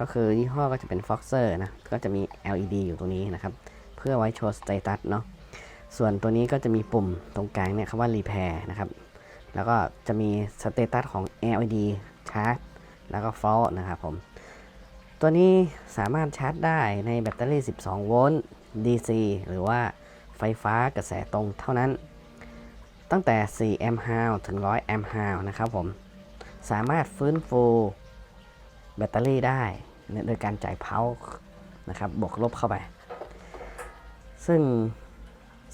ก็คือยี่ห้อก็จะเป็น Foxer นะ ก็จะมี LED อยู่ตรงนี้นะครับ เพื่อไว้โชว์สเตตัสเนาะ ส่วนตัวนี้ก็จะมีปุ่มตรงกลางเนี่ยคำว่า repair นะครับ แล้วก็จะมีสเตตัสของ LED ชาร์จ แล้วก็ fault นะครับผม ตัวนี้สามารถชาร์จได้ในแบตเตอรี่ 12 โวลต์ DC หรือว่าไฟฟ้ากระแสตรงเท่านั้น ตั้งแต่4แอมป์ฮาวถึง 100แอมป์ฮาวนะครับผม สามารถฟื้นฟู แบตเตอรี่ได้โดยการจ่ายเพานะครับบวกลบเข้าไป ซึ่ง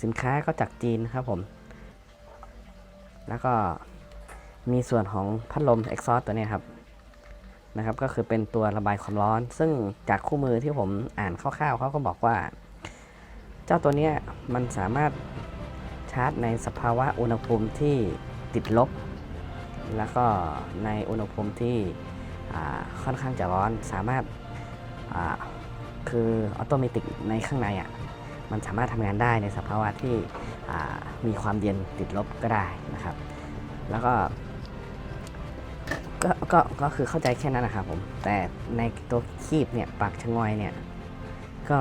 สินค้าก็จากจีนครับผม แล้วก็มีส่วนของพัดลม exhaust ตัวนี้ครับนะครับ ก็คือเป็นตัวระบายความร้อน ซึ่งจากคู่มือที่ผมอ่านคร่าวๆเขาก็บอกว่า เจ้าตัวเนี้ยมันสามารถชาร์จในสภาวะอุณหภูมิที่ติดลบ แล้วก็ในอุณหภูมิที่ ค่อนข้างจะร้อนสามารถาคือออโตเมติกในข้างในอะมันสามารถทำงานได้ในสภาวะที่มีความเย็นติดลบก็ได้นะครับ แล้วก็ก็ก็ก็คือเข้าใจแค่นั้นนะครับผม แต่ในตัวคีบเนี่ยปากชะงอยเนี่ย ก็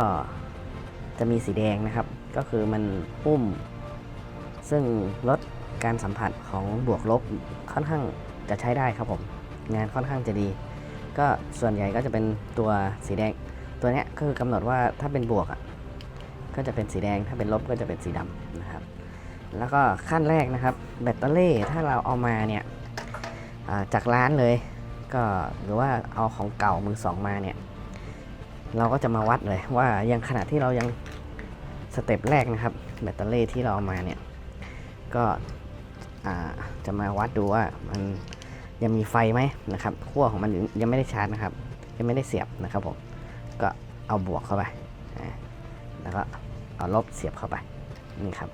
จะมีสีแดงนะครับ ก็คือมันปุ้มซึ่งลดการสัมผัสของบวกลบค่อนข้างจะใช้ได้ครับผม งานค่อนข้างจะดี ก็ส่วนใหญ่ก็จะเป็นตัวสีแดง ตัวนี้ก็คือกำหนดว่าถ้าเป็นบวกอะก็จะเป็นสีแดง ถ้าเป็นลบก็จะเป็นสีดำนะครับ แล้วก็ขั้นแรกนะครับ แบตเตอรี่ถ้าเราเอามาเนี่ยจากร้านเลยก็หรือว่าเอาของเก่ามือสองมาเนี่ยเราก็จะมาวัดเลยว่ายังขณะที่เรายังสเต็ปแรกนะครับ แบตเตอรี่ที่เราเอามาเนี่ยก็จะมาวัดดูว่ามัน ยังมีไฟไหมนะครับขั้วของมันยังไม่ได้ชาร์จนะครับ ยังไม่ได้เสียบนะครับผมก็เอาบวกเข้าไปแล้วก็เอาลบเสียบเข้าไปนี่ครับ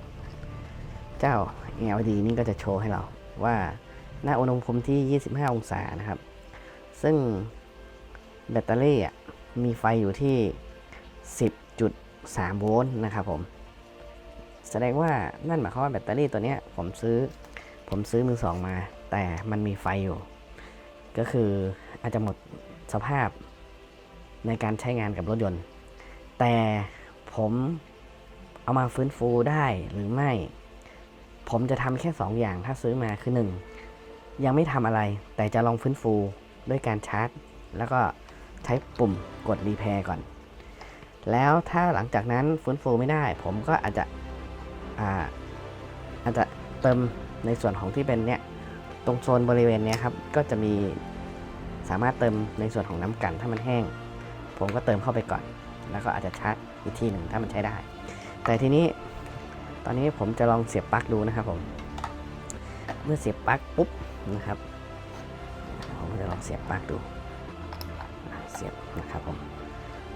เจ้า LED นี่ก็จะโชว์ให้เราว่าหน้าอุณหภูมิที่ 25 องศานะครับ ซึ่งแบตเตอรี่อะมีไฟอยู่ที่ 10.3 โวลต์นะครับผม แสดงว่านั่นหมายความว่าแบตเตอรี่ตัวนี้ผมซื้อผมซื้อมือสองมา แต่มันมีไฟอยู่ ก็คืออาจจะหมดสภาพในการใช้งานกับรถยนต์ แต่ผมเอามาฟื้นฟูได้หรือไม่ ผมจะทำแค่ 2 อย่างถ้าซื้อมาคือ 1 ยังไม่ทำอะไร แต่จะลองฟื้นฟูด้วยการชาร์จ แล้วก็ใช้ปุ่มกดรีแพร์ก่อน แล้วถ้าหลังจากนั้นฟื้นฟูไม่ได้ ผมก็อาจจะอาอาจจะเติมในส่วนของที่เป็นเนี่ย ตรงโซนบริเวณนี้ครับก็จะมีสามารถเติมในส่วนของน้ำกันถ้ามันแห้ง ผมก็เติมเข้าไปก่อน แล้วก็อาจจะชาร์จอีกทีหนึ่งถ้ามันใช้ได้ แต่ทีนี้ตอนนี้ผมจะลองเสียบปลั๊กดูนะครับผมเมื่อเสียบปลั๊กปุ๊บนะครับผมจะลองเสียบปลั๊กดูเสียบนะครับผม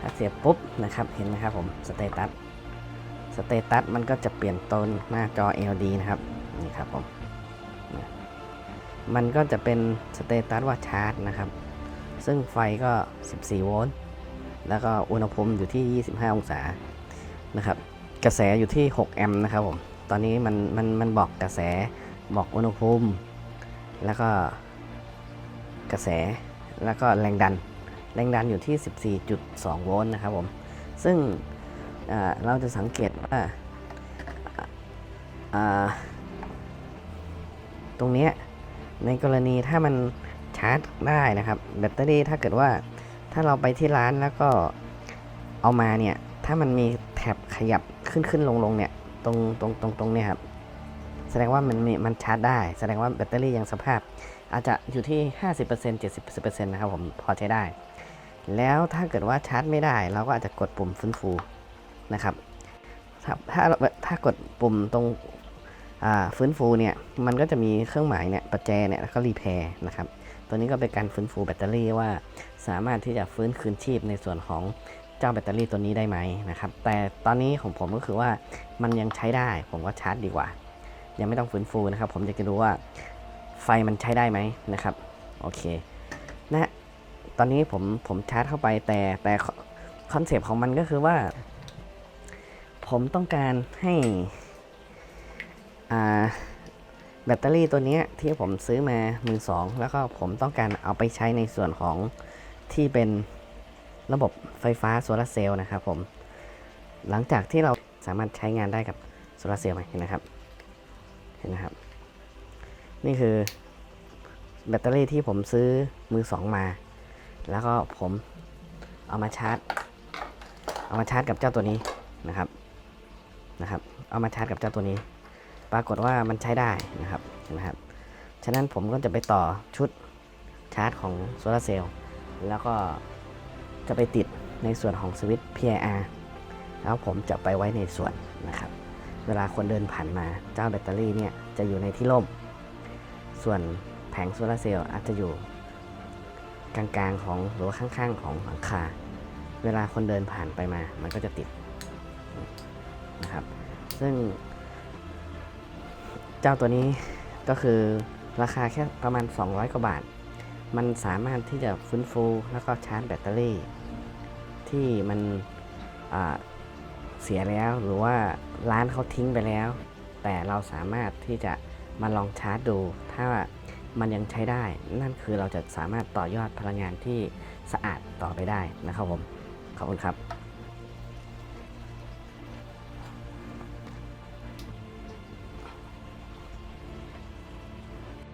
ถ้าเสียบปุ๊บนะครับเห็นไหมครับผมสเตตัสสเตตัสมันก็จะเปลี่ยนโทนหน้าจอ LED นะครับนี่ครับผม มันก็จะเป็นสเตตัสว่าชาร์จนะครับ ซึ่งไฟก็ 14 โวลต์ แล้วก็อุณหภูมิอยู่ที่ 25 องศา นะครับ กระแสอยู่ที่ 6 แอมป์นะครับผม ตอนนี้มันมันมันบอกกระแส บอกอุณหภูมิ แล้วก็กระแส แล้วก็แรงดัน แรงดันอยู่ที่ 14.2 โวลต์นะครับผม ซึ่งเราจะสังเกตว่าอ่าตรงเนี้ย ในกรณีถ้ามันชาร์จได้นะครับ แบตเตอรี่ถ้าเกิดว่าถ้าเราไปที่ร้านแล้วก็เอามาเนี่ย ถ้ามันมีแท็บขยับขึ้นขึ้นลงลงเนี่ยตรงตรงตรงตรงเนี่ยครับแสดงว่ามันมีมันชาร์จได้ แสดงว่าแบตเตอรี่ยังสภาพ อาจจะอยู่ที่ 50% 70%นะครับผมพอใช้ได้ แล้วถ้าเกิดว่าชาร์จไม่ได้ เราก็อาจจะกดปุ่มฟื้นฟูนะครับถ้าถ้าถ้ากดปุ่มตรง ฟื้นฟูเนี่ยมันก็จะมีเครื่องหมายเนี่ยประแจเนี่ยแล้วก็รีแพร์นะครับตัวนี้ก็เป็นการฟื้นฟูแบตเตอรี่ว่า สามารถที่จะฟื้นคืนชีพในส่วนของเจ้าแบตเตอรี่ตัวนี้ได้ไหมนะครับแต่ตอนนี้ของผมก็คือว่ามันยังใช้ได้ผมก็ชาร์จดีกว่า ยังไม่ต้องฟื้นฟูนะครับ ผมอยากจะดูว่าไฟมันใช้ได้ไหมนะครับโอเคนะตอนนี้ผมผมชาร์จเข้าไปแต่แต่คอนเซปต์ของมันก็คือว่า ผมต้องการให้ แบตเตอรี่ตัวนี้ที่ผมซื้อมามือสองแล้วก็ผมต้องการเอาไปใช้ในส่วนของที่เป็นระบบไฟฟ้าโซลาเซลล์นะครับผม หลังจากที่เราสามารถใช้งานได้กับโซลาเซลล์ไหมเห็นนะครับ เห็นนะครับ นี่คือแบตเตอรี่ที่ผมซื้อมือสองมา แล้วก็ผมเอามาชาร์จ เอามาชาร์จกับเจ้าตัวนี้นะครับ นะครับ เอามาชาร์จกับเจ้าตัวนี้ ปรากฏว่ามันใช้ได้นะครับเห็นะครับ ฉะนั้นผมก็จะไปต่อชุดชาร์จของโซลาเซลล์แล้วก็จะไปติดในส่วนของสวิตช์ PIR แล้วผมจะไปไว้ในส่วนนะครับ เวลาคนเดินผ่านมาเจ้าแบตเตอรี่เนี่ยจะอยู่ในที่ร่ม ส่วนแผงโซลาเซลล์อาจจะอยู่กลางๆของหรือว่าข้างๆของหลังคา เวลาคนเดินผ่านไปมา มันก็จะติดนะครับ ซึ่ง เจ้าตัวนี้ก็คือราคาแค่ประมาณ 200 กว่าบาท มันสามารถที่จะฟื้นฟูแล้วก็ชาร์จแบตเตอรี่ ที่มันเสียแล้วหรือว่าร้านเขาทิ้งไปแล้ว แต่เราสามารถที่จะมาลองชาร์จดู ถ้ามันยังใช้ได้ นั่นคือเราจะสามารถต่อยอดพลังงานที่สะอาดต่อไปได้นะครับผม ขอบคุณครับ